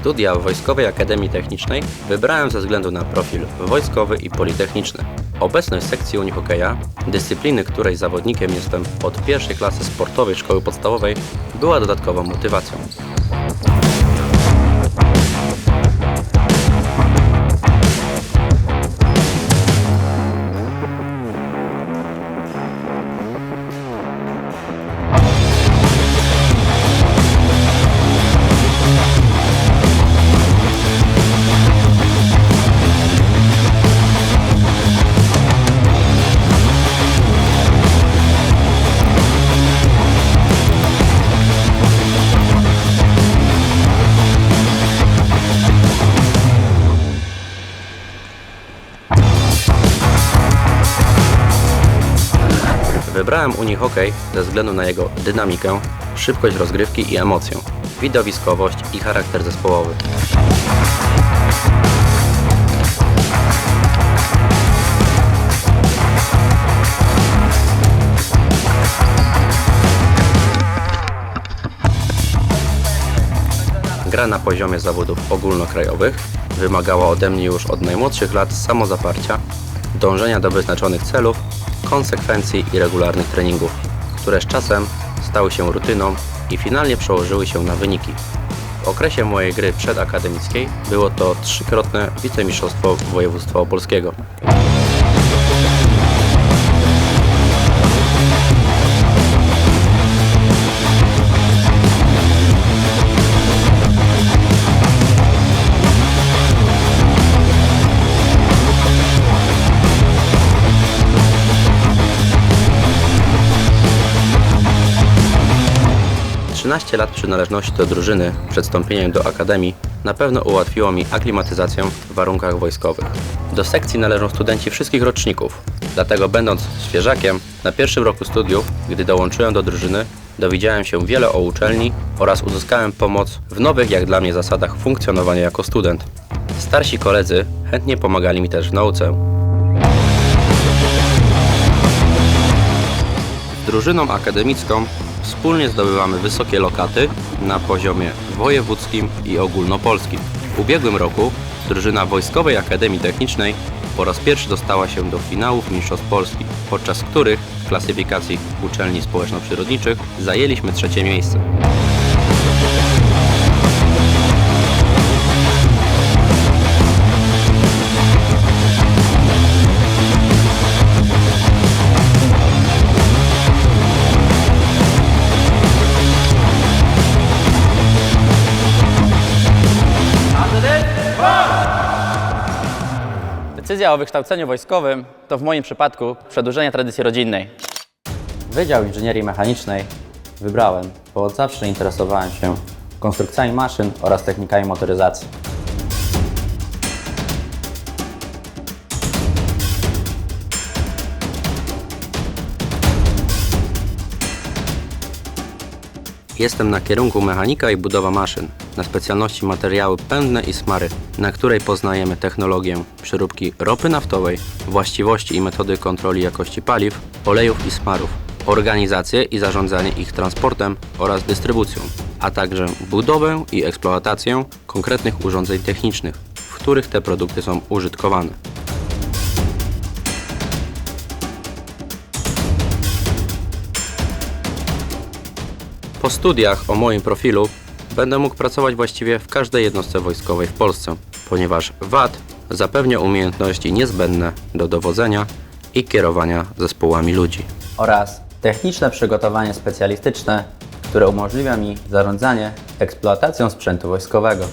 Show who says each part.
Speaker 1: Studia w Wojskowej Akademii Technicznej wybrałem ze względu na profil wojskowy i politechniczny. Obecność sekcji unihokeja, dyscypliny której zawodnikiem jestem od pierwszej klasy sportowej szkoły podstawowej, była dodatkową motywacją. Wybrałem unihokej ze względu na jego dynamikę, szybkość rozgrywki i emocję, widowiskowość i charakter zespołowy. Gra na poziomie zawodów ogólnokrajowych wymagała ode mnie już od najmłodszych lat samozaparcia, dążenia do wyznaczonych celów, konsekwencji i regularnych treningów, które z czasem stały się rutyną i finalnie przełożyły się na wyniki. W okresie mojej gry przedakademickiej było to trzykrotne wicemistrzostwo województwa opolskiego. Trzynaście lat przynależności do drużyny przed wstąpieniem do akademii na pewno ułatwiło mi aklimatyzację w warunkach wojskowych. Do sekcji należą studenci wszystkich roczników, dlatego będąc świeżakiem na pierwszym roku studiów, gdy dołączyłem do drużyny, dowiedziałem się wiele o uczelni oraz uzyskałem pomoc w nowych jak dla mnie zasadach funkcjonowania jako student. Starsi koledzy chętnie pomagali mi też w nauce. Drużyną akademicką wspólnie zdobywamy wysokie lokaty na poziomie wojewódzkim i ogólnopolskim. W ubiegłym roku drużyna Wojskowej Akademii Technicznej po raz pierwszy dostała się do finałów Mistrzostw Polski, podczas których w klasyfikacji uczelni społeczno-przyrodniczych zajęliśmy trzecie miejsce.
Speaker 2: Decyzja o wykształceniu wojskowym to w moim przypadku przedłużenie tradycji rodzinnej. Wydział Inżynierii Mechanicznej wybrałem, bo od zawsze interesowałem się konstrukcjami maszyn oraz technikami motoryzacji.
Speaker 1: Jestem na kierunku mechanika i budowa maszyn, na specjalności materiały pędne i smary, na której poznajemy technologię przeróbki ropy naftowej, właściwości i metody kontroli jakości paliw, olejów i smarów, organizację i zarządzanie ich transportem oraz dystrybucją, a także budowę i eksploatację konkretnych urządzeń technicznych, w których te produkty są użytkowane. Po studiach o moim profilu będę mógł pracować właściwie w każdej jednostce wojskowej w Polsce, ponieważ VAT zapewnia umiejętności niezbędne do dowodzenia i kierowania zespołami ludzi.
Speaker 2: Oraz techniczne przygotowanie specjalistyczne, które umożliwia mi zarządzanie eksploatacją sprzętu wojskowego.